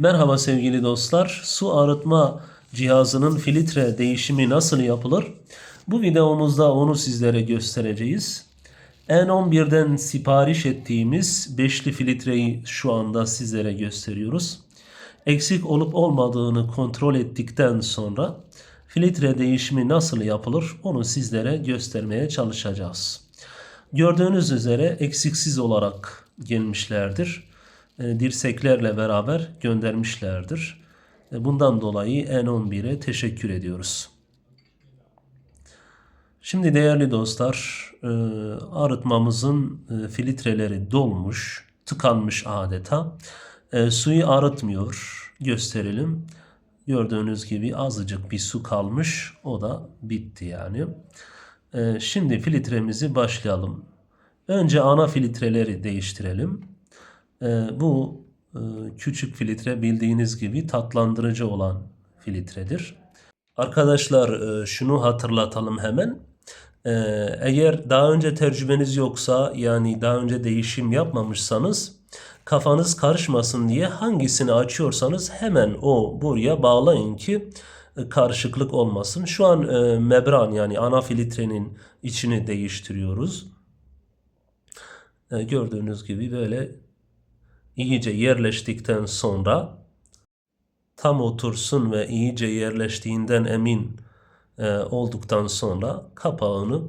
Merhaba sevgili dostlar. Su arıtma cihazının filtre değişimi nasıl yapılır? Bu videomuzda onu sizlere göstereceğiz. N11'den sipariş ettiğimiz beşli filtreyi şu anda sizlere gösteriyoruz. Eksik olup olmadığını kontrol ettikten sonra filtre değişimi nasıl yapılır onu sizlere göstermeye çalışacağız. Gördüğünüz üzere eksiksiz olarak gelmişlerdir. E, dirseklerle beraber göndermişlerdir. E, Bundan dolayı N11'e teşekkür ediyoruz. Şimdi değerli dostlar, e, arıtmamızın filtreleri dolmuş, tıkanmış adeta. Suyu arıtmıyor. Gösterelim. Gördüğünüz gibi azıcık bir su kalmış. O da bitti yani. Şimdi filtremizi başlayalım. Önce ana filtreleri değiştirelim. E, Bu e, küçük filtre bildiğiniz gibi tatlandırıcı olan filtredir. Arkadaşlar e, şunu hatırlatalım hemen. E, Eğer daha önce tecrübeniz yoksa yani daha önce değişim yapmamışsanız kafanız karışmasın diye hangisini açıyorsanız hemen o buraya bağlayın ki karışıklık olmasın. Şu an membran yani ana filtrenin içini değiştiriyoruz. Gördüğünüz gibi böyle iyice yerleştikten sonra tam otursun ve iyice yerleştiğinden emin e, olduktan sonra kapağını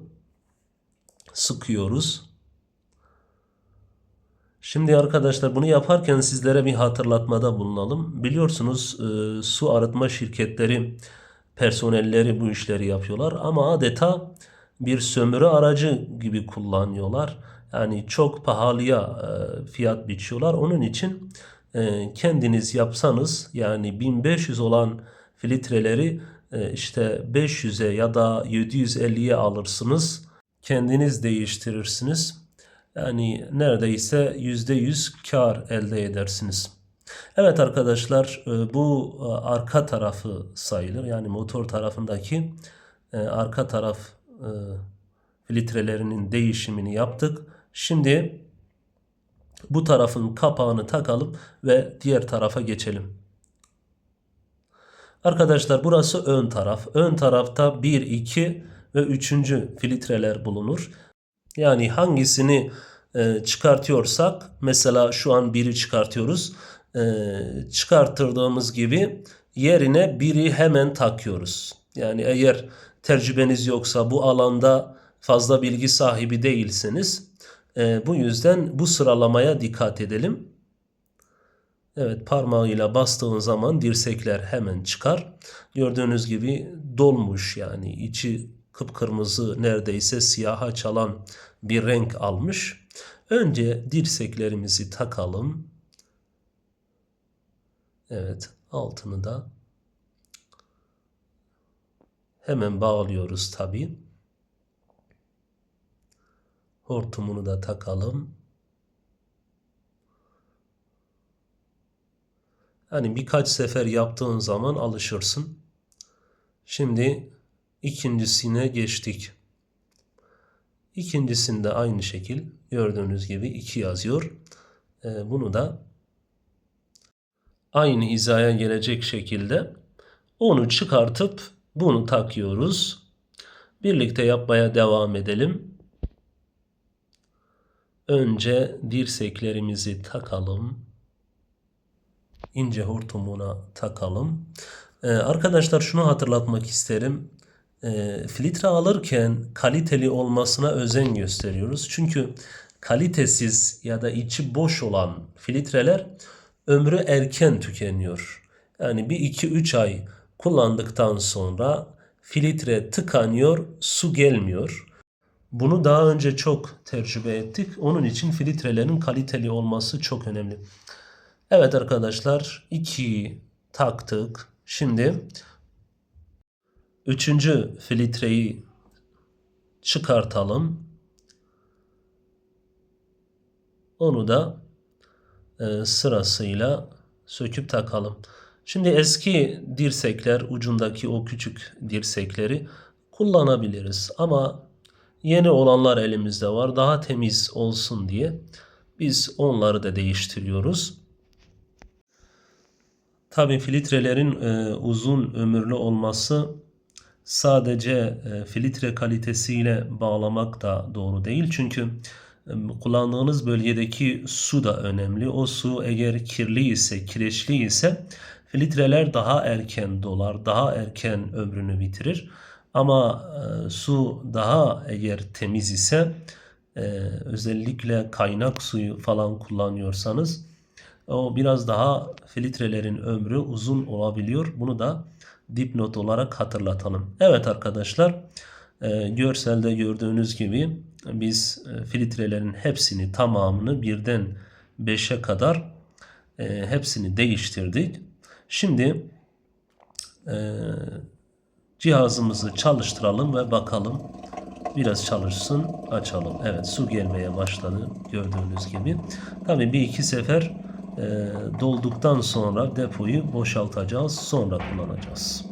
sıkıyoruz. Şimdi arkadaşlar bunu yaparken sizlere bir hatırlatmada bulunalım. Biliyorsunuz e, su arıtma şirketleri personelleri bu işleri yapıyorlar ama adeta bir sömürü aracı gibi kullanıyorlar. Yani çok pahalıya e, fiyat biçiyorlar. Onun için e, kendiniz yapsanız yani 1500 olan filtreleri e, işte 500'e ya da 750'ye alırsınız. Kendiniz değiştirirsiniz. Yani neredeyse %100 kar elde edersiniz. Evet arkadaşlar bu arka tarafı sayılır. Yani motor tarafındaki arka taraf filtrelerinin değişimini yaptık. Şimdi bu tarafın kapağını takalım ve diğer tarafa geçelim. Arkadaşlar burası ön taraf. Ön tarafta 1, 2 ve 3. filtreler bulunur. Yani hangisini e, çıkartıyorsak mesela şu an 1'i çıkartıyoruz. E, çıkarttırdığımız gibi yerine biri hemen takıyoruz. Yani eğer tecrübeniz yoksa bu alanda fazla bilgi sahibi değilseniz e, bu yüzden bu sıralamaya dikkat edelim. Evet parmağıyla bastığın zaman dirsekler hemen çıkar. Gördüğünüz gibi dolmuş yani içi kıpkırmızı neredeyse siyaha çalan bir renk almış. Önce dirseklerimizi takalım. Evet altını da hemen bağlıyoruz tabi. Hortumunu da takalım. Hani birkaç sefer yaptığın zaman alışırsın. Şimdi ikincisine geçtik. İkincisinde aynı şekil gördüğünüz gibi 2 yazıyor. Ee, bunu da aynı hizaya gelecek şekilde onu çıkartıp bunu takıyoruz. Birlikte yapmaya devam edelim. Önce dirseklerimizi takalım. İnce hortumuna takalım. Ee, arkadaşlar şunu hatırlatmak isterim. Ee, filtre alırken kaliteli olmasına özen gösteriyoruz. Çünkü kalitesiz ya da içi boş olan filtreler ömrü erken tükeniyor. Yani bir 2-3 ay kullandıktan sonra filtre tıkanıyor, su gelmiyor. Bunu daha önce çok tecrübe ettik. Onun için filtrelerin kaliteli olması çok önemli. Evet arkadaşlar 2'yi taktık. Şimdi üçüncü filtreyi çıkartalım. Onu da e, sırasıyla söküp takalım. Şimdi eski dirsekler ucundaki o küçük dirsekleri kullanabiliriz. Ama yeni olanlar elimizde var. Daha temiz olsun diye biz onları da değiştiriyoruz. Tabii filtrelerin e, uzun ömürlü olması sadece e, filtre kalitesiyle bağlamak da doğru değil. Çünkü e, kullandığınız bölgedeki su da önemli. O su eğer kirli ise, kireçli ise filtreler daha erken dolar, daha erken ömrünü bitirir. Ama e, su daha eğer temiz ise e, özellikle kaynak suyu falan kullanıyorsanız o biraz daha filtrelerin ömrü uzun olabiliyor. Bunu da dipnot olarak hatırlatalım. Evet arkadaşlar, e, görselde gördüğünüz gibi biz filtrelerin hepsini tamamını birden 5'e kadar hepsini değiştirdik. Şimdi e, cihazımızı çalıştıralım ve bakalım. Biraz çalışsın, açalım. Evet, su gelmeye başladı gördüğünüz gibi. Tabii bir iki sefer e, dolduktan sonra depoyu boşaltacağız, sonra kullanacağız.